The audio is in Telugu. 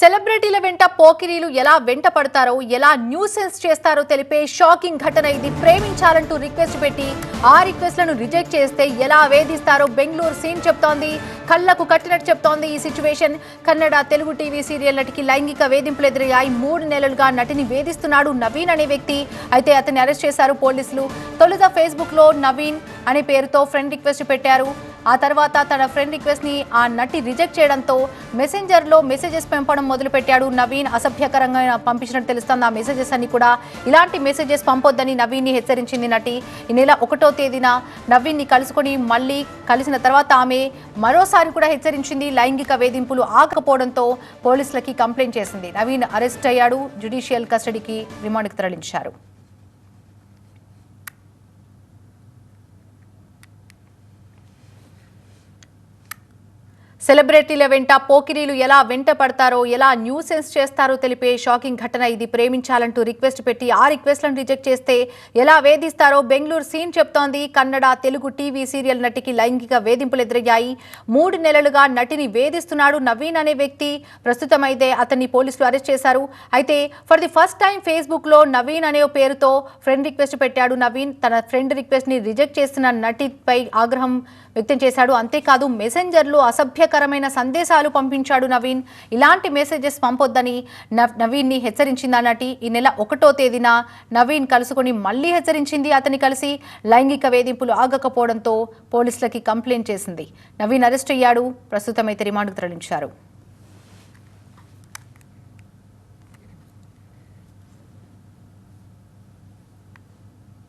సెలబ్రిటీల వెంట పోకిరీలు ఎలా వెంట పడతారో ఎలా న్యూసెన్స్ చేస్తారో తెలిపే షాకింగ్ ఘటన ఇది. ప్రేమించాలంటూ రిక్వెస్ట్ పెట్టి ఆ రిక్వెస్ట్లను రిజెక్ట్ చేస్తే ఎలా వేధిస్తారో బెంగళూరు సీన్ చెప్తోంది. కళ్ళకు కట్టినట్టు చెప్తోంది ఈ situation. Kannada Telugu TV serial నటికి లైంగిక వేధింపులు ఎదురయ్యాయి. మూడు నెలలుగా నటిని వేధిస్తున్నాడు నవీన్ అనే వ్యక్తి. అయితే అతన్ని అరెస్ట్ చేశారు పోలీసులు. తొలుత ఫేస్బుక్లో నవీన్ అనే పేరుతో ఫ్రెండ్ రిక్వెస్ట్ పెట్టారు. ఆ తర్వాత తన ఫ్రెండ్ రిక్వెస్ట్ని ఆ నటి రిజెక్ట్ చేయడంతో మెసెంజర్లో మెసేజెస్ పంపడం మొదలు పెట్టాడు నవీన్. అసభ్యకరంగా పంపించినట్టు తెలుస్తుంది. ఆ మెసేజెస్ అన్ని కూడా ఇలాంటి మెసేజెస్ పంపొద్దని నవీన్ని హెచ్చరించింది నటి. ఈ నెల ఒకటో తేదీన నవీన్ని కలుసుకొని మళ్ళీ కలిసిన తర్వాత ఆమె మరోసారి కూడా హెచ్చరించింది. లైంగిక వేధింపులు ఆగకపోవడంతో పోలీసులకి కంప్లైంట్ చేసింది. నవీన్ అరెస్ట్ అయ్యాడు. జ్యుడిషియల్ కస్టడీకి రిమాండ్కి తరలించారు. సెలబ్రిటీల వెంట పోకిరీలు ఎలా వెంట పడతారో ఎలా న్యూసెన్స్ చేస్తారో తెలిపే షాకింగ్ ఘటన ఇది. ప్రేమించాలంటూ రిక్వెస్ట్ పెట్టి ఆ రిక్వెస్ట్లను రిజెక్ట్ చేస్తే ఎలా వేధిస్తారో బెంగళూరు సీన్ చెప్తోంది. కన్నడ తెలుగు టీవీ సీరియల్ నటికి లైంగిక వేధింపులు ఎదురయ్యాయి. మూడు నెలలుగా నటిని వేధిస్తున్నాడు నవీన్ అనే వ్యక్తి. ప్రస్తుతం అయితే అతన్ని పోలీసులు అరెస్ట్ చేశారు. అయితే ఫర్ ది ఫస్ట్ టైం ఫేస్బుక్లో నవీన్ అనే పేరుతో ఫ్రెండ్ రిక్వెస్ట్ పెట్టాడు నవీన్. తన ఫ్రెండ్ రిక్వెస్ట్ని రిజెక్ట్ చేసిన నటిపై ఆగ్రహం వ్యక్తం చేశాడు. అంతేకాదు మెసెంజర్లు అసభ్య అసభ్యకరమైన సందేశాలు పంపించాడు నవీన్. ఇలాంటి మెసేజెస్ పంపొద్దని నవీన్ నవీన్ని హెచ్చరించింది నటి. ఈ నెల ఒకటో తేదీన నవీన్ కలుసుకొని మళ్ళీ హెచ్చరించింది అతని కలిసి. లైంగిక వేధింపులు ఆగకపోవడంతో పోలీసులకి కంప్లైంట్ చేసింది. నవీన్ అరెస్ట్ అయ్యాడు. ప్రస్తుతం అయితే రిమాండ్కు తరలించారు.